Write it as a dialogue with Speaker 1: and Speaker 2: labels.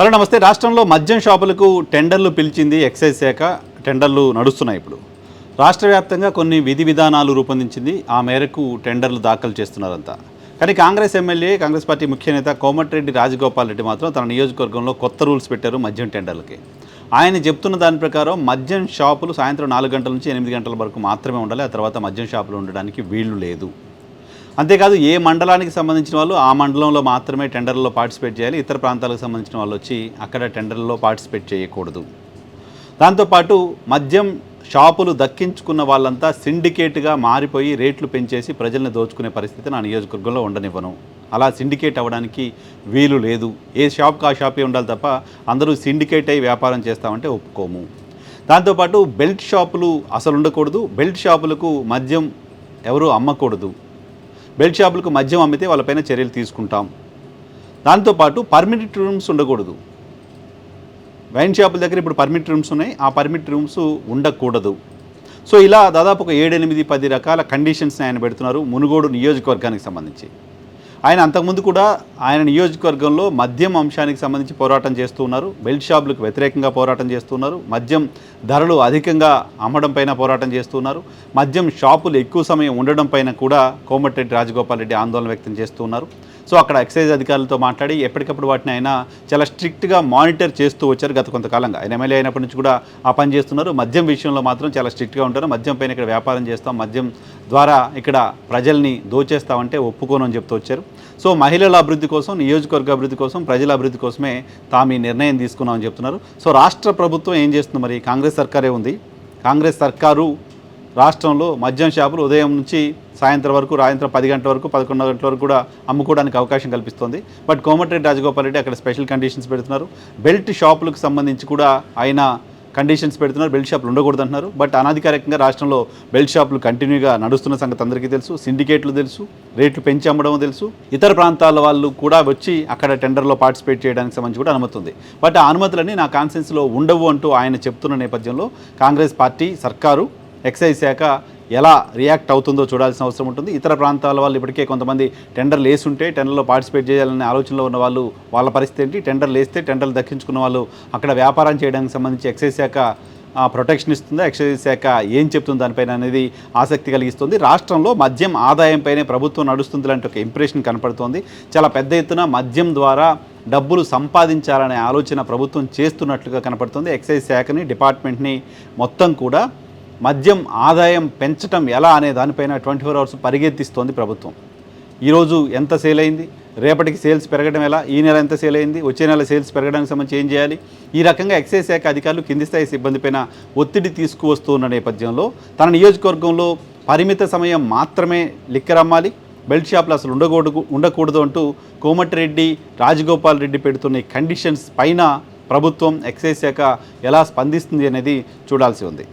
Speaker 1: Hello నమస్తే. రాష్ట్రంలో మద్యం షాపులకు టెండర్లు పిలిచింది ఎక్సైజ్ శాఖ. టెండర్లు నడుస్తున్నాయి ఇప్పుడు. రాష్ట్ర వ్యాప్తంగా కొన్ని విధి విధానాలు రూపొందించింది. ఆ మేరకు టెండర్లు దాఖలు చేస్తున్నారంతా. కానీ కాంగ్రెస్ ఎమ్మెల్యే కాంగ్రెస్ పార్టీ ముఖ్య నేత కోమటిరెడ్డి రాజగోపాల్ రెడ్డి మాత్రం తన నియోజకవర్గంలో కొత్త రూల్స్ పెట్టారు మద్యం టెండర్లకి. ఆయన చెప్తున్న దాని ప్రకారం మద్యం షాపులు సాయంత్రం నాలుగు గంటల నుంచి ఎనిమిది గంటల వరకు మాత్రమే ఉండాలి. ఆ తర్వాత మద్యం షాపులు ఉండడానికి వీలు లేదు. అంతేకాదు ఏ మండలానికి సంబంధించిన వాళ్ళు ఆ మండలంలో మాత్రమే టెండర్లో పార్టిసిపేట్ చేయాలి. ఇతర ప్రాంతాలకు సంబంధించిన వాళ్ళు వచ్చి అక్కడ టెండర్లో పార్టిసిపేట్ చేయకూడదు. దాంతోపాటు మద్యం షాపులు దక్కించుకున్న వాళ్ళంతా సిండికేట్గా మారిపోయి రేట్లు పెంచేసి ప్రజల్ని దోచుకునే పరిస్థితి నా నియోజకవర్గంలో ఉండనివ్వను. అలా సిండికేట్ అవ్వడానికి వీలు లేదు. ఏ షాప్కి ఆ షాపే ఉండాలి తప్ప అందరూ సిండికేట్ అయి వ్యాపారం చేస్తామంటే ఒప్పుకోము. దాంతోపాటు బెల్ట్ షాపులు అసలు ఉండకూడదు. బెల్ట్ షాపులకు మద్యం ఎవరు అమ్మకూడదు. బెల్ట్ షాపులకు మద్యం అమ్మితే వాళ్ళపైన చర్యలు తీసుకుంటాం. దాంతోపాటు పర్మిట్ రూమ్స్ ఉండకూడదు. వైన్ షాపుల దగ్గర ఇప్పుడు పర్మిట్ రూమ్స్ ఉన్నాయి. ఆ పర్మిట్ రూమ్స్ ఉండకూడదు. సో ఇలా దాదాపు ఒక ఏడెనిమిది పది రకాల కండిషన్స్ని ఆయన పెడుతున్నారు మునుగోడు నియోజకవర్గానికి సంబంధించి. ఆయన అంతకుముందు కూడా ఆయన నియోజకవర్గంలో మద్యం అంశానికి సంబంధించి పోరాటం చేస్తూ ఉన్నారు. బెల్ట్ షాపులకు వ్యతిరేకంగా పోరాటం చేస్తున్నారు మద్యం ధరలు అధికంగా అమ్మడం పైన పోరాటం చేస్తున్నారు మద్యం షాపులు ఎక్కువ సమయం ఉండడం పైన కూడా కోమటిరెడ్డి రాజగోపాల్ రెడ్డి ఆందోళన వ్యక్తం చేస్తున్నారు సో అక్కడ ఎక్సైజ్ అధికారులతో మాట్లాడి ఎప్పటికప్పుడు వాటిని ఆయన చాలా స్ట్రిక్ట్గా మానిటర్ చేస్తూ వచ్చారు గత కొంతకాలంగా. ఆయన ఎమ్మెల్యే అయినప్పటి నుంచి కూడా ఆ పని చేస్తున్నారు. మద్యం విషయంలో మాత్రం చాలా స్ట్రిక్ట్గా ఉంటారు. మద్యం పైన ఇక్కడ వ్యాపారం చేస్తాం. మద్యం ద్వారా ఇక్కడ ప్రజల్ని దోచేస్తామంటే ఒప్పుకోను అని చెప్తూ వచ్చారు. సో మహిళల అభివృద్ధి కోసం నియోజకవర్గ అభివృద్ధి కోసం ప్రజల అభివృద్ధి కోసమే తాము ఈ నిర్ణయం తీసుకున్నామని చెప్తున్నారు. సో రాష్ట్ర ప్రభుత్వం ఏం చేస్తుంది మరి? కాంగ్రెస్ సర్కారే ఉంది. కాంగ్రెస్ సర్కారు రాష్ట్రంలో మద్యం షాపులు ఉదయం నుంచి సాయంత్రం వరకు సాయంత్రం పది గంటల వరకు పదకొండు గంటల వరకు కూడా అమ్ముకోవడానికి అవకాశం కల్పిస్తుంది. బట్ కోమటిరెడ్డి రాజగోపాల్ రెడ్డి అక్కడ స్పెషల్ కండిషన్స్ పెడుతున్నారు. బెల్ట్ షాపులకు సంబంధించి కూడా ఆయన కండిషన్స్ పెడుతున్నారు. బెల్ట్ షాపులు ఉండకూడదు అంటున్నారు. బట్ అనధికారికంగా రాష్ట్రంలో బెల్ట్ షాపులు కంటిన్యూగా నడుస్తున్న సంగతి అందరికీ తెలుసు. సిండికేట్లు తెలుసు. రేట్లు పెంచి అమ్మడం తెలుసు. ఇతర ప్రాంతాల వాళ్ళు కూడా వచ్చి అక్కడ టెండర్లో పార్టిసిపేట్ చేయడానికి సంబంధించి కూడా అనుమతి ఉంది. బట్ ఆ అనుమతులన్నీ నా కాన్సెన్స్లో ఉండవు అంటూ ఆయన చెప్తున్న నేపథ్యంలో కాంగ్రెస్ పార్టీ సర్కారు ఎక్సైజ్ శాఖ ఎలా రియాక్ట్ అవుతుందో చూడాల్సిన అవసరం ఉంటుంది. ఇతర ప్రాంతాల వాళ్ళు ఇప్పటికే కొంతమంది టెండర్లు వేసుంటే టెండర్లో పార్టిసిపేట్ చేయాలనే ఆలోచనలో ఉన్న వాళ్ళు వాళ్ళ పరిస్థితి ఏంటి? టెండర్లు వేస్తే టెండర్లు దక్కించుకున్న వాళ్ళు అక్కడ వ్యాపారం చేయడానికి సంబంధించి ఎక్సైజ్ శాఖ ప్రొటెక్షన్ ఇస్తుందా? ఎక్సైజ్ శాఖ ఏం చెప్తుంది? దానిపైన అనేది ఆసక్తి కలిగిస్తుంది. రాష్ట్రంలో మద్యం ఆదాయంపైనే ప్రభుత్వం నడుస్తుంది లాంటి ఒక ఇంప్రెషన్ కనపడుతోంది. చాలా పెద్ద ఎత్తున మద్యం ద్వారా డబ్బులు సంపాదించాలనే ఆలోచన ప్రభుత్వం చేస్తున్నట్లుగా కనపడుతుంది. ఎక్సైజ్ శాఖని డిపార్ట్మెంట్ని మొత్తం కూడా మద్యం ఆదాయం పెంచడం ఎలా అనే దానిపైన ట్వంటీ ఫోర్ అవర్స్ పరిగెత్తిస్తోంది ప్రభుత్వం. ఈరోజు ఎంత సేల్ అయింది? రేపటికి సేల్స్ పెరగడం ఎలా? ఈ నెల ఎంత సేల్ అయింది? వచ్చే నెల సేల్స్ పెరగడానికి సంబంధించి ఏం చేయాలి? ఈ రకంగా ఎక్సైజ్ శాఖ అధికారులు కింది స్థాయి సిబ్బందిపైన ఒత్తిడి తీసుకువస్తున్న నేపథ్యంలో తన నియోజకవర్గంలో పరిమిత సమయం మాత్రమే లిక్కర్ అమ్మాలి. బెల్ట్ షాపులు అసలు ఉండకూడదు ఉండకూడదు అంటూ కోమటిరెడ్డి రాజగోపాల్ రెడ్డి పెడుతున్న కండిషన్స్ పైన ప్రభుత్వం ఎక్సైజ్ శాఖ ఎలా స్పందిస్తుంది అనేది చూడాల్సి ఉంది.